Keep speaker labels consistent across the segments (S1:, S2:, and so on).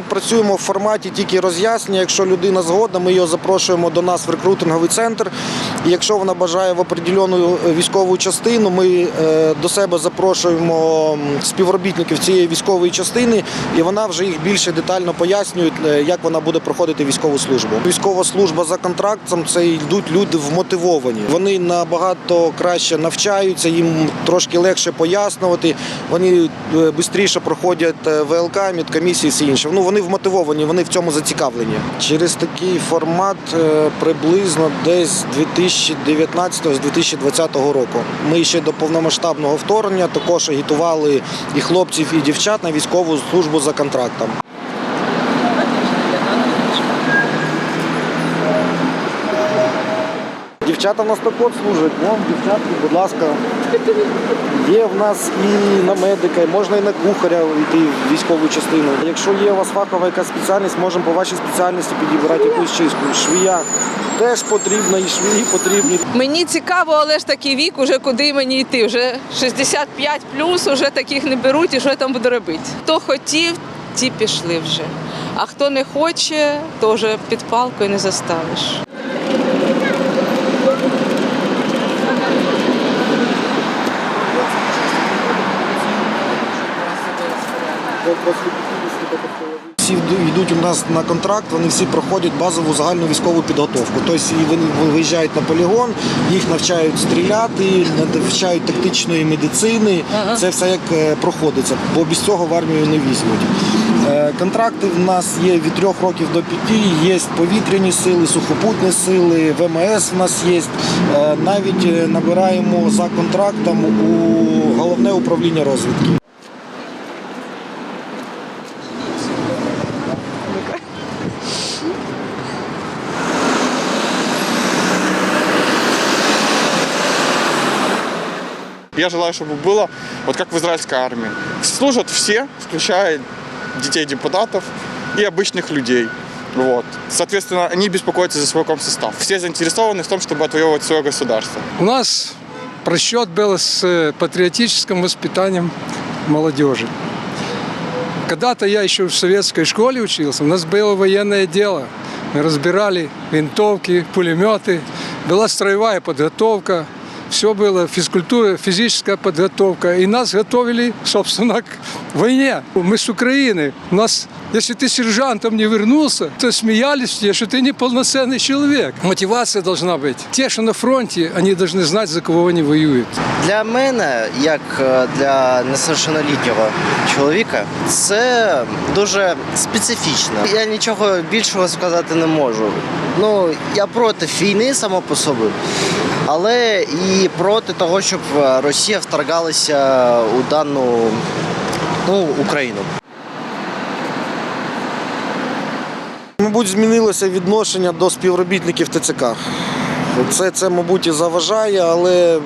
S1: працюємо в форматі тільки роз'яснення. Якщо людина згодна, ми його запрошуємо до нас в рекрутинговий центр. І якщо вона бажає в определену військову частину, ми е, до себе запрошуємо співробітників цієї військової частини, і вона вже їх більше детально пояснює, е, як вона буде проходити військову службу. Військова служба за контрактом це йдуть люди вмотивовані. Вони набагато краще навчаються, їм трошки легше пояснювати. Вони швидше проходять е, ВЛК, медкомісії і інше. Ну вони вмотивовані, вони в цьому зацікавлені. Через такий формат е, приблизно десь 2019-2020 року. Ми ще до повномасштабного вторгнення також агітували і хлопців, і дівчат на військову службу за контрактом. Дівчата в нас також служать. Вон, дівчатки, будь ласка. Є в нас і на медика, і можна і на кухаря йти в військову частину. Якщо є у вас фахова якась спеціальність, можемо по вашій спеціальності підібрати якусь чистку. Швія теж потрібно, і швії потрібні.
S2: Мені цікаво, але ж такий вік, уже куди мені йти. Вже 65 плюс, уже таких не беруть, і що я там буду робити. Хто хотів, ті пішли вже. А хто не хоче, то вже під палкою не заставиш.
S1: Всі йдуть у нас на контракт, вони всі проходять базову загальну військову підготовку. Тобто вони виїжджають на полігон, їх навчають стріляти, навчають тактичної медицини. Це все як е, проходиться, бо без цього в армію не візьмуть. Е, Контракти в нас є від трьох років до п'яти, є повітряні сили, сухопутні сили, ВМС в нас є. Е, Навіть набираємо за контрактом у головне управління розвідки.
S3: Я желаю, чтобы было вот как в израильской армии. Служат все, включая детей депутатов и обычных людей. Вот. Соответственно, они беспокоятся за свой комсостав. Все заинтересованы в том, чтобы отвоевывать свое государство.
S4: У нас просчет был с э, патриотическим воспитанием молодежи. Когда-то я еще в советской школе учился, у нас было военное дело. Мы разбирали винтовки, пулеметы, была строевая подготовка, все было, физкультура, физическая подготовка. И нас готовили, собственно, к войне. Мы с Украины. У нас, если ты сержантом не вернулся, то смеялись все, что ты неполноценный человек. Мотивация должна быть. Те, что на фронте, они должны знать, за кого они воюют.
S5: Для мене, як е, для несовершеннолітнього чоловіка, це дуже специфічно. Я нічого більшого сказати не можу. Ну, я проти війни само по собі, але і проти того, щоб е, Росія вторгалася у дану ну, Україну.
S1: Мабуть, змінилося відношення до співробітників ТЦК. Це, це мабуть, і заважає, але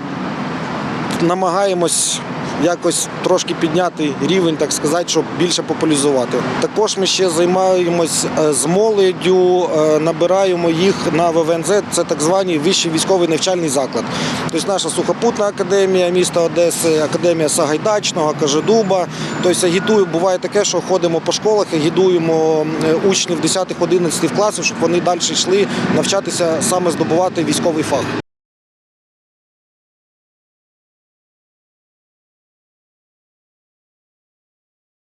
S1: намагаємось якось трошки підняти рівень, так сказати, щоб більше популяризувати. Також ми ще займаємось е, з молоддю, е, набираємо їх на ВВНЗ, це так званий вищий військовий навчальний заклад. Тобто наша сухопутна академія міста Одеси, академія Сагайдачного, Кажедуба. Тобто агітую, буває таке, що ходимо по школах, агітуємо учнів 10-11 класів, щоб вони далі йшли навчатися саме здобувати військовий фах.